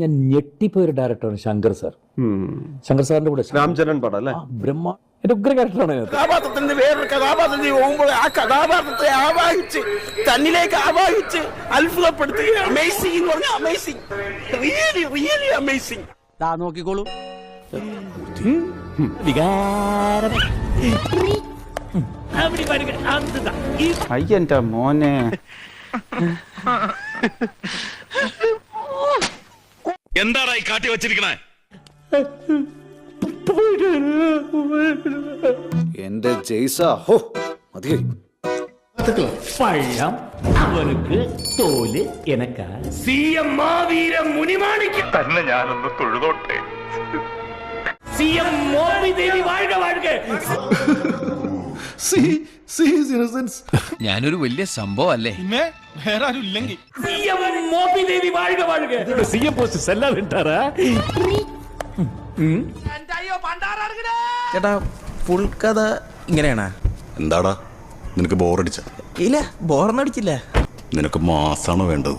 ഞാൻ ഞെട്ടിപ്പോയ ഒരു ഡയറക്ടറാണ് ശങ്കർ സാർ ശങ്കർ സാറിന്റെ കൂടെ രാംചരൺ പടം അല്ലേ? ആ, ബ്രഹ്മ എന്റെ ഉഗ്ര ക്യാരക്ടറാണ് കഥാപാത്രത്തിന്റെ വേറൊരു കഥാപാത്രത്തിൽ പോകുമ്പോൾ ആ കഥാപാത്രത്തെ ആവാഹിച്ച് തന്നിലേക്ക് ആവാഹിച്ച് അത്ഭുതപ്പെടുത്തുകയാണ്. അമേസിംഗ് എന്ന് പറഞ്ഞാൽ അമേസിംഗ് റിയലി റിയലി അമേസിംഗ് നോക്കിക്കോളൂ. അയ്യന്റെ മോനെ. എന്താടാ ഈ കാട്ടി വെച്ചിരിക്കണേ? എന്റെ ജയ്സ. ഹോ മതി പഴം അവർക്ക് തോൽ എനക്ക. C M മാവീര മുനിമാണിക്ക്. തന്നെ ഞാനൊന്ന് തൊഴുതോട്ടെ. സി എം ദേവി വാഴുക വാഴുക. ഞാനൊരു വലിയ സംഭവം അല്ലേ പിന്നെ വേറെ മോബി ദേവി വാഴുക വാഴുക. സി എം പോസ്റ്റ് എല്ലാം വിട്ടാറാ ചേട്ടാ ഫുൾ കഥ ഇങ്ങനെയാണാ? എന്താടാ? നിനക്ക് ബോറടിച്ച? ഇല്ല ബോറൊന്നും അടിച്ചില്ല. നിനക്ക് മാസാണോ വേണ്ടത്.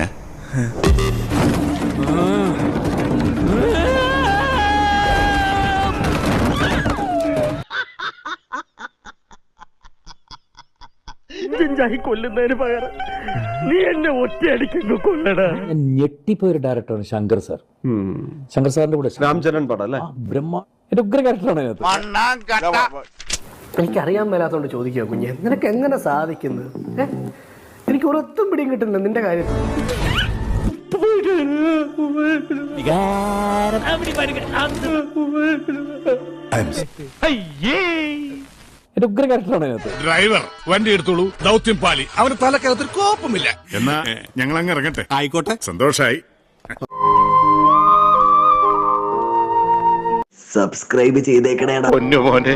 ഏ? കൊല്ലുന്നതിന് പകരം? നീ എന്നെ ഒറ്റയടിക്കുന്നു കൊല്ലടാ. ഞെട്ടിപ്പോയ ഒരു ഡയറക്ടറാണ് ശങ്കർ സാർ. ശങ്കർ സാറിന്റെ കൂടെ രാംചരൺ പടം അല്ലേ? ബ്രഹ്മ എന്റെ ഉഗ്ര ക്യാരക്ടറാണ് അതിനകത്ത്. എനിക്കറിയാൻ മേലാത്തോണ്ട് ചോദിക്കുക കുഞ്ഞെ നിനക്ക് എങ്ങനെ സാധിക്കുന്നത് ഏ? എനിക്ക് ഒരൊത്തും പിടിയും കിട്ടുന്നില്ല നിന്റെ കാര്യത്തിൽ എന്റെ ഉഗ്ര ക്യാരക്ടറാണ് അതിനകത്ത് ഡ്രൈവർ വണ്ടി എടുത്തോളൂ ദൗത്യം പാലി. അവന് തലക്കകത്തിൽ കോപ്പമില്ല. എന്നാ ഞങ്ങൾ അങ്ങ് ഇറങ്ങട്ടെ. ആയിക്കോട്ടെ. സന്തോഷായി. സബ്സ്ക്രൈബ് ചെയ്തേക്കണേടാ. പൊന്നു മോനെ